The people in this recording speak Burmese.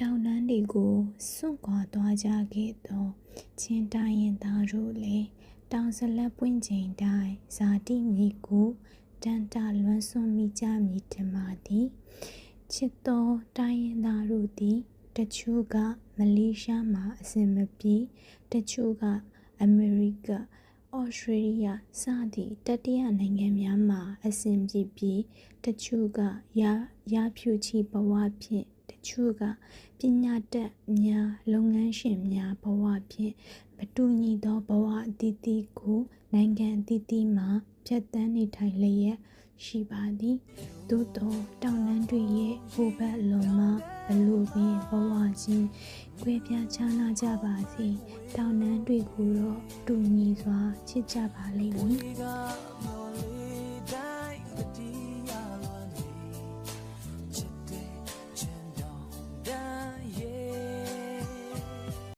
တောင်တန်းတွေကိုစွန့်ခွာသွားကြခဲ့သောချင်းတိုင်းရင်သားတို့လည်းတောင်ဇလက်ပွင့်ချိန်တိုင်းဇာတိမြေကိုတန်တလွမ်းဆွမိကြမည်တမသည်ချစ်သောတိုင်းရင်သားတို့သည်တချို့ကမလေးရှားမှာအစဉ်မပြေတချို့ကအမေရိကဩစတြေးလျစသည့်တတိယနိုင်ငံများမှာအစဉ်ပြေပြီးတချို့ကရာရာဖြူချီဘဝဖြင့်တ ချို့ကပညာတတ်များလုပ်ငန်းရှင်များဘဝဖြင့်မတူညီသောဘဝအသီးသီးကိုနိုင်ငံအသီးသီးမှာဖြတ်တန်းနေထိုင်လျက်ရှိပါသည်သို့သောတောင်တန်းတွေရဲ့ဟိုဘက်လွန်မှာဘလို့ပင်ဘဝချင်းကွဲပြားခြားနားကြပါစေတောင်တန်းတွေကိုတော့တူညီစွာချစ်ကြပါလိမ့်မည်